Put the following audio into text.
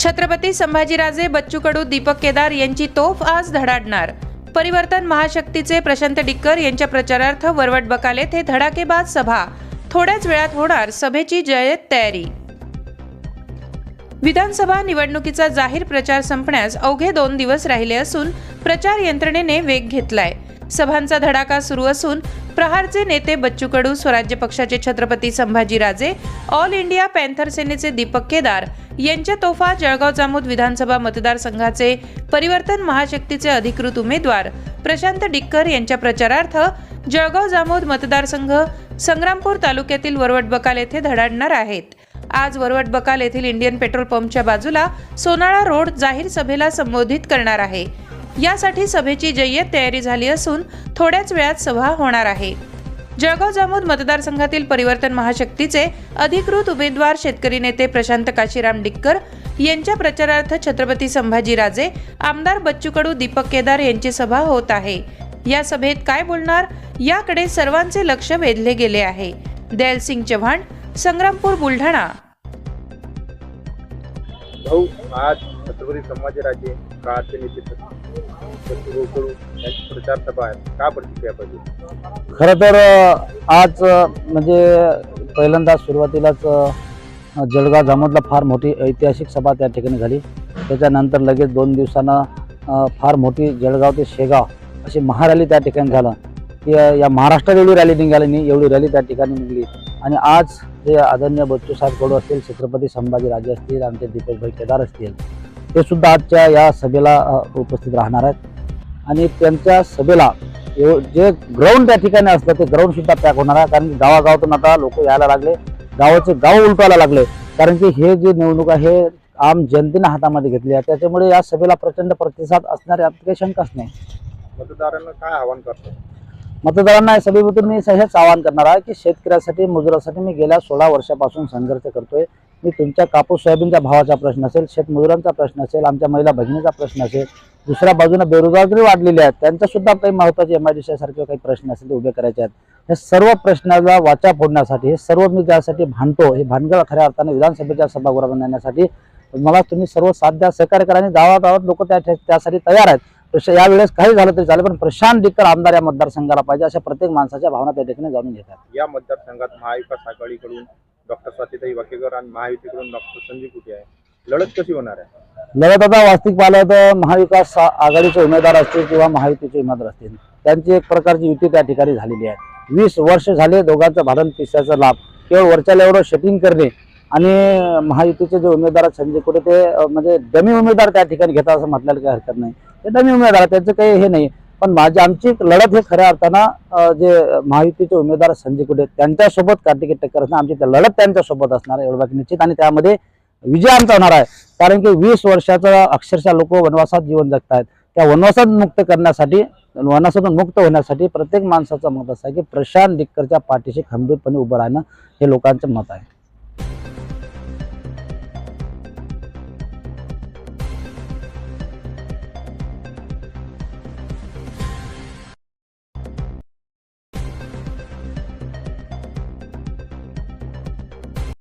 छत्रपती संभाजीराजे बच्चू कडू दीपक केदार यांची तोफ आज धडाडणार. परिवर्तन महाशक्तीचे प्रशांत डिक्कर यांच्या प्रचारार्थ वरवट बकाले येथे धडाकेबाज सभा. थोड्याच वेळात होणार सभेची जयत तयारी. विधानसभा निवडणुकीचा जाहीर प्रचार संपण्यास अवघे दोन दिवस राहिले असून प्रचार यंत्रणेने वेग घेतलाय. सभांचा धडाका सुरू असून प्रहारचे नेते बच्चू कडू स्वराज्य पक्षाचे Chhatrapati Sambhajiraje all India panther सेनेचे दीपक केदार यांच्या तोफा जळगाव जामोद विधानसभा मतदारसंघाचे परिवर्तन महाशक्तीचे अधिकृत उमेदवार प्रशांत डिक्कर यांच्या प्रचारार्थ जळगाव जामोद मतदारसंघ संग्रामपूर तालुक्यातील वरवट बकाल येथे धडाडणार आहेत. आज वरवट बकाल येथील इंडियन पेट्रोल पंपच्या बाजूला सोनाळा रोड जाहीर सभेला संबोधित करणार आहे. यासाठी सभेची जय्यत तयारी झाली असून थोड्याच वेळात सभा होणार आहे. जळगाव जामोद मतदारसंघातील परिवर्तन महाशक्तीचे अधिकृत उमेदवार शेतकरी नेते प्रशांत काशीराम डिक्कर यांच्या प्रचारार्थ छत्रपती संभाजीराजे आमदार बच्चू कडू दीपक केदार यांची सभा होत आहे. या सभेत काय बोलणार? याकडे सर्वांचे लक्ष वेधले गेले आहे. दयालसिंग चव्हाण संग्रामपूर बुलढाणा. भाऊ आज छत्रपती संभाजीराजे काळाचे नेते यांची प्रचार सभा आहे. का प्रतिक्रिया पाहिजे? खरं तर आज म्हणजे पहिल्यांदा सुरुवातीलाच जळगाव जामोदला फार मोठी ऐतिहासिक सभा त्या ठिकाणी झाली. त्याच्यानंतर लगेच दोन दिवसानं फार मोठी जळगाव ते शेगाव अशी महारॅली त्या ठिकाणी झालं. की या महाराष्ट्रात एवढी रॅली निघाली नाही एवढी रॅली त्या ठिकाणी निघली. आणि आज जे आदरणीय बच्चू साहेब कडू असतील छत्रपती संभाजीराजे असतील आमचे दीपकभाई केदार असतील ते सुद्धा आजच्या या सभेला उपस्थित राहणार आहेत. आणि त्यांच्या सभेला जे ग्राउंड त्या ठिकाणी असतं ते ग्राउंड सुद्धा पॅक होणार आहे. कारण की गावागावातून आता लोक यायला लागले गावाचे गाव उलटायला लागले. कारण की हे जे निवडणूक आहे आम जनतेनं हातामध्ये घेतली आहे. त्याच्यामुळे या सभेला प्रचंड प्रतिसाद असणार यात काही शंकाच नाही. मतदारांना काय आवाहन करतो मतदारांना या सभेमधून मी हेच आवाहन करणार आहे की शेतकऱ्यासाठी मजुरासाठी मी गेल्या सोळा वर्षापासून संघर्ष करतोय. मी तुमच्या कापूस सोयाबीनच्या भावाचा प्रश्न असेल शेतमजुरांचा प्रश्न असेल आमच्या महिला भगिनीचा प्रश्न असेल दुसऱ्या बाजूने बेरोजगारी वाढलेली आहे त्यांचा सुद्धा काही महत्त्वाचे एम आय डी सारखे काही प्रश्न असेल ते उभे करायचे आहेत. हे सर्व प्रश्नाला वाचा फोडण्यासाठी हे सर्व मी त्यासाठी भांडतो हे भानगड खऱ्या अर्थाने विधानसभेच्या सभागृहात नेण्यासाठी मला तुम्ही सर्व साध्य सहकार्य करा आणि गावागावात लोक त्या त्यासाठी तयार आहेत. यावेळेस काही झालं तरी चालेल पण प्रशांत डिक्कर आमदार या मतदारसंघाला पाहिजे अशा प्रत्येक माणसाच्या भावना त्या ठिकाणी जाणून घेतात. या मतदारसंघात महाविकास आघाडीकडून डॉक्टर स्वातीताई वाकेकर आणि महायुतीकडून डॉक्टर संजय कुटे आहे? लढत कशी होणार आहे? लढत आता वास्तविक पाहिलं तर महाविकास आघाडीचे उमेदवार असतील किंवा महायुतीचे उमेदवार असतील त्यांची एक प्रकारची युती त्या ठिकाणी झालेली आहे. वीस वर्ष झाले दोघांचं भाडण पिसाचा लाभ. केवळ वरच्या एवढं शेटिंग करणे आणि महायुतीचे जे उमेदवार संजय कुठे ते म्हणजे डमी उमेदवार त्या ठिकाणी घेतात असं म्हटल्याला काही हरकत नाही. ते डमी उमेदवार त्यांचं काही हे नाही पण माझी आमची एक लढत हे खऱ्या अर्थानं जे महायुतीचे उमेदवार संजय कुठे त्यांच्यासोबत कार्तिकी टक्कर असणार आमची त्या लढत त्यांच्यासोबत असणार आहे एवढं बाकी निश्चित. आणि त्यामध्ये विजय आमचा होणार आहे कारण की वीस वर्षाचा अक्षरशः लोक वनवासात जीवन जगतायत. त्या वनवासात मुक्त करण्यासाठी वनवासातून मुक्त होण्यासाठी प्रत्येक माणसाचं मत असं आहे की प्रशांत दिक्करच्या पाठीशी खंबीरपणे उभं राहणं हे लोकांचं मत आहे.